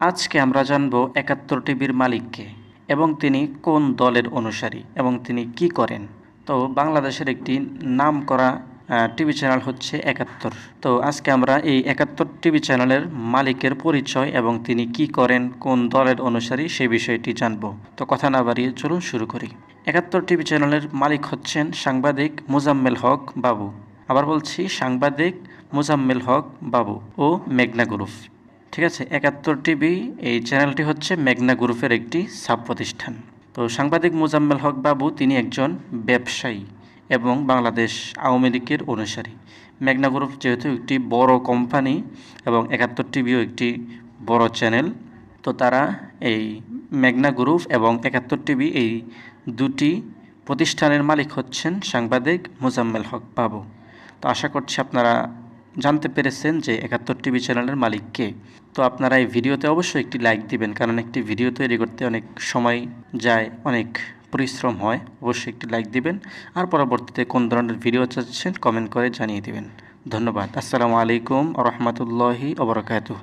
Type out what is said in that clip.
আজকে আমরা জানব একাত্তর টিভির মালিককে এবং তিনি কোন দলের অনুসারী এবং তিনি কি করেন। তো বাংলাদেশের একটি নাম করা টিভি চ্যানেল হচ্ছে একাত্তর। তো আজকে আমরা এই একাত্তর টিভি চ্যানেলের মালিকের পরিচয় এবং তিনি কি করেন, কোন দলের অনুসারী সেই বিষয়টি জানব। তো কথা না বাড়িয়ে চলুন শুরু করি। একাত্তর টিভি চ্যানেলের মালিক হচ্ছেন সাংবাদিক মুজাম্মেল হক বাবু। আবার বলছি সাংবাদিক মুজাম্মেল হক বাবু ও মেঘনা গ্রুপ ঠিক আছে একাত্তর টিভি এই চ্যানেলটি হচ্ছে মেঘনা গ্রুপের একটি সাব প্রতিষ্ঠান তো সাংবাদিক মোজাম্মেল হক বাবু, তিনি একজন ব্যবসায়ী এবং বাংলাদেশ আওয়ামী লীগের অনুসারী। মেঘনা গ্রুপ যেহেতু একটি বড় কোম্পানি এবং একাত্তর টিভিও একটি বড় চ্যানেল, তো তারা এই মেঘনা গ্রুপ এবং একাত্তর টিভি এই দুটি প্রতিষ্ঠানের মালিক হচ্ছেন সাংবাদিক মোজাম্মেল হক বাবু। তো আশা করছি আপনারা জানতে পেরেছেন যে একাত্তর টিভি চ্যানেলের মালিক কে? তো আপনারা এই ভিডিওতে অবশ্যই একটি লাইক দিবেন, কারণ একটি ভিডিও তৈরি করতে অনেক সময় যায়, অনেক পরিশ্রম হয়। অবশ্যই একটি লাইক দিবেন, আর পরবর্তীতে কোন ধরনের ভিডিও চাচ্ছেন কমেন্ট করে জানিয়ে দিবেন। ধন্যবাদ। আসসালামু আলাইকুম রহমতুল্লাহি ওবরাকাতুহ